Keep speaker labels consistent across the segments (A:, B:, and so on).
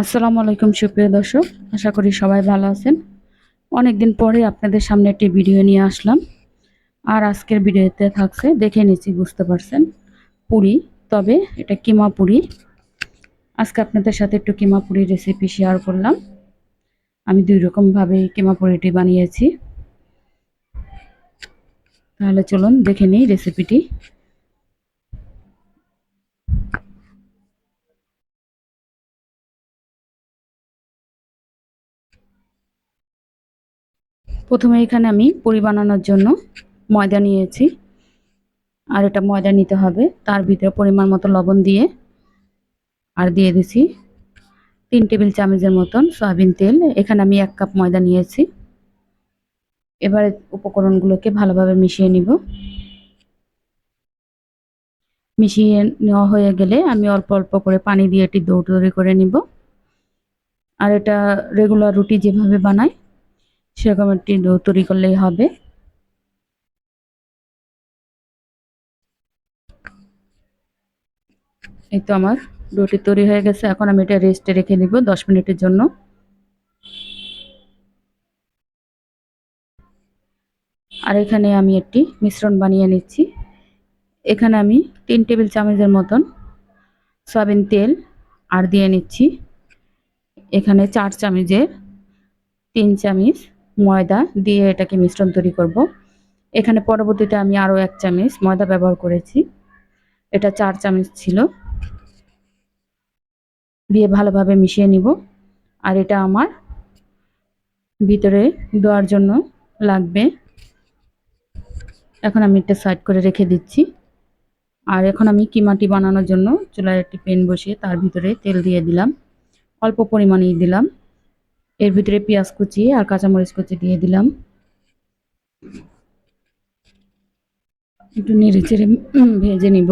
A: আসসালামু আলাইকুম, সুপ্রিয় দর্শক। আশা করি সবাই ভালো আছেন। অনেক দিন পরে আপনাদের সামনে একটি ভিডিও নিয়ে আসলাম। আর আজকের ভিডিওতে থাকছে, দেখে নিচ্ছি, বুঝতে পারছেন, পুরি। তবে এটা কিমা পুরি। আজকে আপনাদের সাথে একটু কিমা পুরি রেসিপি শেয়ার করলাম। আমি দুই রকমভাবে কিমা পুরিটি বানিয়েছি। তাহলে চলুন দেখে নিই রেসিপিটি প্রথমে এখানে আমি পুরি বানানোর জন্য ময়দা নিয়েছি। আর এটা ময়দা নিতে হবে। তার ভিতরে পরিমাণ মতো লবণ দিয়ে আর দিয়ে দিছি তিন টেবিল চামচের মতন সয়াবিন তেল। এখানে আমি এক কাপ ময়দা নিয়েছি। এবারে উপকরণগুলোকে ভালোভাবে মিশিয়ে নিব। মিশিয়ে নেওয়া হয়ে গেলে আমি অল্প অল্প করে পানি দিয়ে এটি দৌড় দৌড়ি করে নিব। আর এটা রেগুলার রুটি যেভাবে বানাই সেরকম একটি ডো তৈরি করলেই হবে। এই তো আমার ডোটি তৈরি হয়ে গেছে। এখন আমি এটা রেস্টে রেখে দিব দশ মিনিটের জন্য। আর এখানে আমি একটি মিশ্রণ বানিয়ে নিচ্ছি। এখানে আমি তিন টেবিল চামচের মতন সয়াবিন তেল আর দিয়ে নিচ্ছি। এখানে চার চামচের তিন চামচ ময়দা দিয়ে এটাকে মিশ্রণ তৈরি করব। এখানে পরবর্তীতে আমি আরও এক চামচ ময়দা ব্যবহার করেছি। এটা চার চামচ ছিল। দিয়ে ভালোভাবে মিশিয়ে নিব। আর এটা আমার ভিতরে দেওয়ার জন্য লাগবে। এখন আমি এটা সাইড করে রেখে দিচ্ছি। আর এখন আমি কিমাটি বানানোর জন্য চুলায় একটি পেন বসিয়ে তার ভিতরে তেল দিয়ে দিলাম। অল্প পরিমাণেই দিলাম। এর ভিতরে পেঁয়াজ কুচি আর কাঁচামরিচ কুচি দিয়ে দিলাম। একটু নেড়ে চেড়ে ভেজে নিব।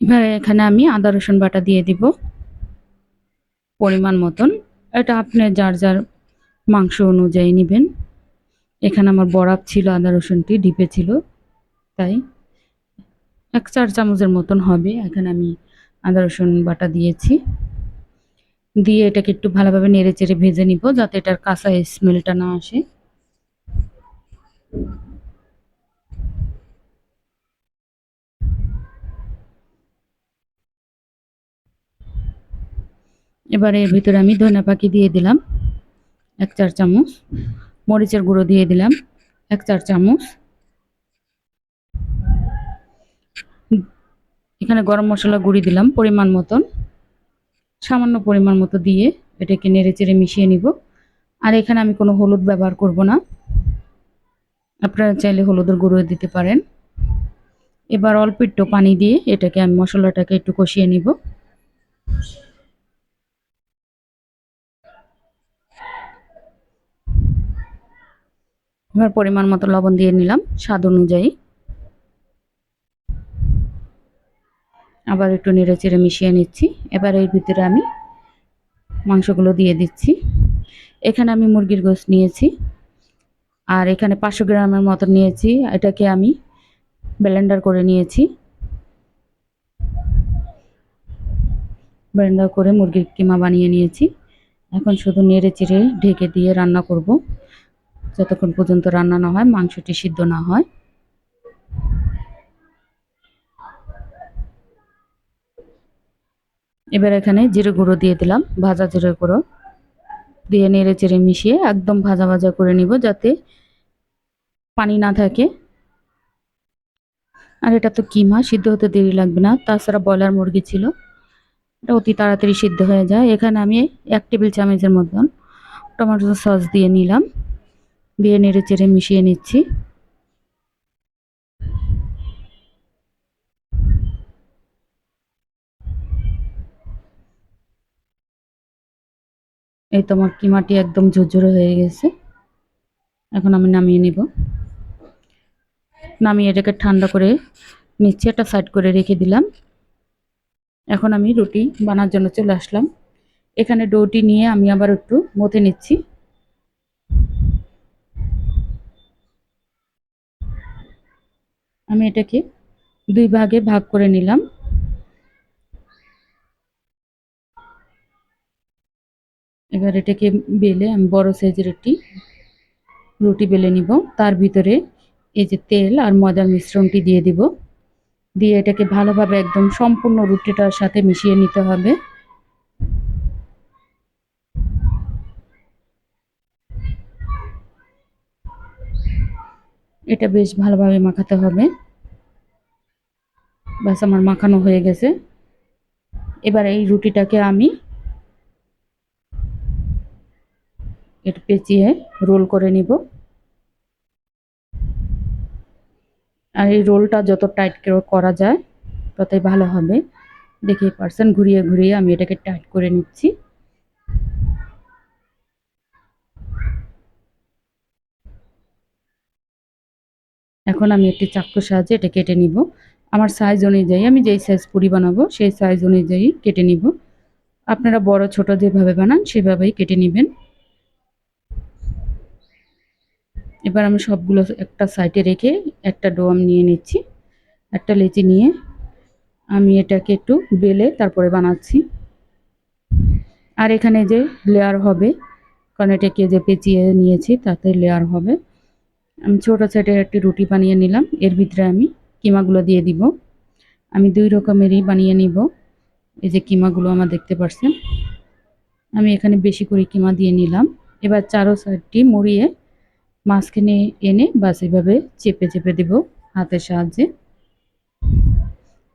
A: এবারে এখানে আমি আদা, রসুন বাটা দিয়ে দিব পরিমাণ মতন। এটা আপনি যার যার মাংস অনুযায়ী নেবেন। এখানে আমার বরাব ছিল আদা, রসুনটি, ডিপে ছিল, তাই এক চার চামচের মতন হবে। এখানে আমি আদা, রসুন বাটা দিয়েছি। দিয়ে এটাকে একটু ভালোভাবে নেড়ে চেড়ে ভেজে নিব যাতে এটার কাঁচা স্মেলটা না আসে। এবারে এর ভিতরে আমি ধনে পাখি দিয়ে দিলাম। এক চার চামচ। মরিচের গুঁড়ো দিয়ে দিলাম। এক চার চামচ। এখানে গরম মশলা গুঁড়ি দিলাম, পরিমাণ মতন। সামান্য পরিমাণ মতো দিয়ে এটাকে নেড়ে চেড়ে মিশিয়ে নিব। আর এখানে আমি কোনো হলুদ ব্যবহার করব না। আপনারা চাইলে হলুদের গুঁড়ো দিতে পারেন। এবার অল্প একটু পানি দিয়ে এটাকে আমি মশলাটাকে একটু কষিয়ে নিব। এবার পরিমাণ মতো লবণ দিয়ে নিলাম, স্বাদ অনুযায়ী। আবার একটু নেড়ে চেড়ে মিশিয়ে নিচ্ছি। এবার এর ভিতরে আমি মাংসগুলো দিয়ে দিচ্ছি। এখানে আমি মুরগির গোস নিয়েছি। আর এখানে পাঁচশো গ্রামের মতো নিয়েছি। এটাকে আমি ব্লেন্ডার করে নিয়েছি। ব্লেন্ডার করে মুরগির কিমা বানিয়ে নিয়েছি। এখন শুধু নেড়ে চেড়ে ঢেকে দিয়ে রান্না করব। যতক্ষণ পর্যন্ত রান্না না হয়, মাংসটি সিদ্ধ না হয়। এবার এখানে জিরে গুঁড়ো দিয়ে দিলাম, ভাজা জিরে গুঁড়ো। দিয়ে নেড়ে চেড়ে মিশিয়ে একদম ভাজা ভাজা করে নিব যাতে পানি না থাকে। আর এটা তো কিমা, সিদ্ধ হতে দেরি লাগবে না। তাছাড়া ব্রয়লার মুরগি ছিল, এটা অতি তাড়াতাড়ি সিদ্ধ হয়ে যায়। এখানে আমি এক টেবিল চামচের মতন টমেটো সস দিয়ে নিলাম। দিয়ে নেড়ে চেড়ে মিশিয়ে নিচ্ছি। এই তো আমার কিমাটি একদম ঝুরঝুরে হয়ে গেছে। এখন আমি নামিয়ে নিব। নামিয়ে এটাকে ঠান্ডা করে নিচ্ছি একটা সাইড করে রেখে দিলাম। এখন আমি রুটি বানার জন্য চলে আসলাম। এখানে ডোটি নিয়ে আমি আবার একটু মথে নিচ্ছি। আমি এটাকে দুই ভাগে ভাগ করে নিলাম। এবার এটাকে বেলে আমি বড় সাইজের একটি রুটি বেলে নিব। তার ভিতরে এই যে তেল আর ময়দার মিশ্রণটি দিয়ে দিব। দিয়ে এটাকে ভালোভাবে একদম সম্পূর্ণ রুটিটার সাথে মিশিয়ে নিতে হবে। এটা বেশ ভালোভাবে মাখাতে হবে। ব্যাস, আমার মাখানো হয়ে গেছে। এবার এই রুটিটাকে আমি একটু পেঁচিয়ে রোল করে নিব। আর এই রোলটা যত টাইট করা যায়, ততই ভালো হবে। দেখে পার্সেন্ট ঘুরিয়ে ঘুরিয়ে আমি এটাকে টাইট করে নিচ্ছি। এখন আমি একটি চাকুর সাহায্যে এটা কেটে নিব। আমার সাইজ অনুযায়ী, আমি যেই সাইজ পুরি বানাবো, সেই সাইজ অনুযায়ী কেটে নিব। আপনারা বড়, ছোট যেভাবে বানান, সেভাবেই কেটে নেবেন। এবার আমি সবগুলো একটা সাইডে রেখে একটা ডো আমি নিয়ে নিচ্ছি, একটা লেচি নিয়ে। আমি এটাকে একটু বেলে তারপরে বানাচ্ছি। আর এখানে যে লেয়ার হবে, কারণ এটাকে যে পেঁচিয়ে নিয়েছি তাতে লেয়ার হবে। আমি ছোটো সাইডের একটি রুটি বানিয়ে নিলাম, এর ভিতরে আমি কিমাগুলো দিয়ে দিব। আমি দুই রকমেরই বানিয়ে নিব, এই যে কিমাগুলো আমার দেখতে পাচ্ছেন আমি এখানে বেশি করে কিমা দিয়ে নিলাম। এবার চারো সাইডটি মুড়িয়ে মাঝখানে এনে বাস এভাবে চেপে চেপে দেব হাতের সাহায্যে।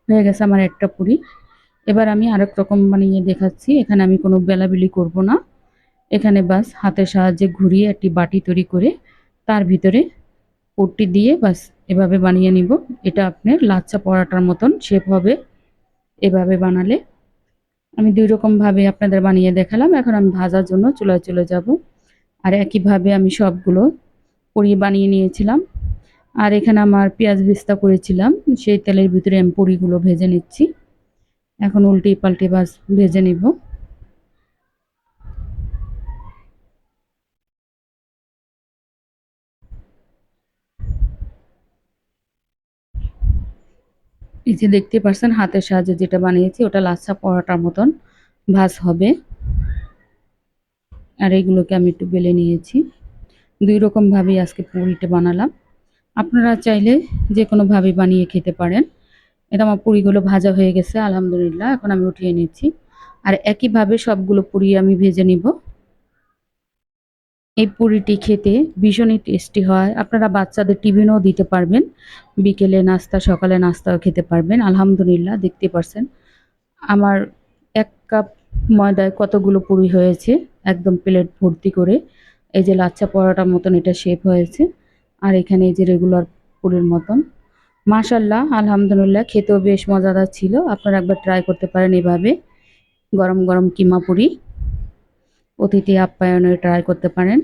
A: হয়ে গেছে আমার একটা পুরি। এবার আমি আরেক রকম বানিয়ে দেখাচ্ছি। এখানে আমি কোনো বেলাবেলি করব না। এখানে বাস হাতের সাহায্যে ঘুরিয়ে একটি বাটি তৈরি করে তার ভিতরে পুরটি দিয়ে বাস এভাবে বানিয়ে নিব। এটা আপনার লাচ্চা পরাটার মতন শেপ হবে। এভাবে বানালে আমি দুই রকমভাবে আপনাদের বানিয়ে দেখালাম। এখন আমি ভাজার জন্য চুলায় চলে যাব। আর একইভাবে আমি সবগুলো পুরি বানিয়ে নিয়েছিলাম। আর এখানে আমার পেঁয়াজ ভিস্তা করেছিলাম, সেই তেলের ভিতরে আমি পুরিগুলো ভেজে নিচ্ছি। এখন উল্টি পাল্টি বাস ভেজে নিব। এই যে দেখতে পাচ্ছেন হাতের সাহায্যে যেটা বানিয়েছি, ওটা লাচ্ছা পরোটার মতন ভাজ হবে। আর এগুলোকে আমি একটু বেলে নিয়েছি। দুই রকমভাবেই আজকে পুরিটা বানালাম। আপনারা চাইলে যে কোনোভাবে বানিয়ে খেতে পারেন। এটা আমার পুরিগুলো ভাজা হয়ে গেছে, আলহামদুলিল্লাহ, এখন আমি উঠিয়ে নিচ্ছি। আর একইভাবে সবগুলো পুরি আমি ভেজে নিব। এই পুরিটি খেতে ভীষণই টেস্টি হয়। আপনারা বাচ্চাদের টিফিনও দিতে পারবেন। বিকেলে নাস্তা, সকালে নাস্তাও খেতে পারবেন। আলহামদুলিল্লাহ, দেখতে পারছেন। আমার এক কাপ ময়দায় কতগুলো পুরি হয়েছে, একদম প্লেট ভর্তি করে। এই যে লাচ্চা পরোটার মতন এটা শেপ হয়েছে। আর এখানে এই যে রেগুলার পুরের মতন। মাশাল্লাহ আলহামদুলিল্লাহ, খেতেও বেশ মজাদার ছিল। আপনারা একবার ট্রাই করতে পারেন এভাবে। গরম গরম কিমা পুরি। অতিথি আপ্যায়নে ট্রাই করতে পারেন।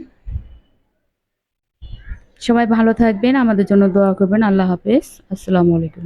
A: সবাই ভালো থাকবেন, আমাদের জন্য দোয়া করবেন। আল্লাহ হাফেজ। আসসালামু আলাইকুম।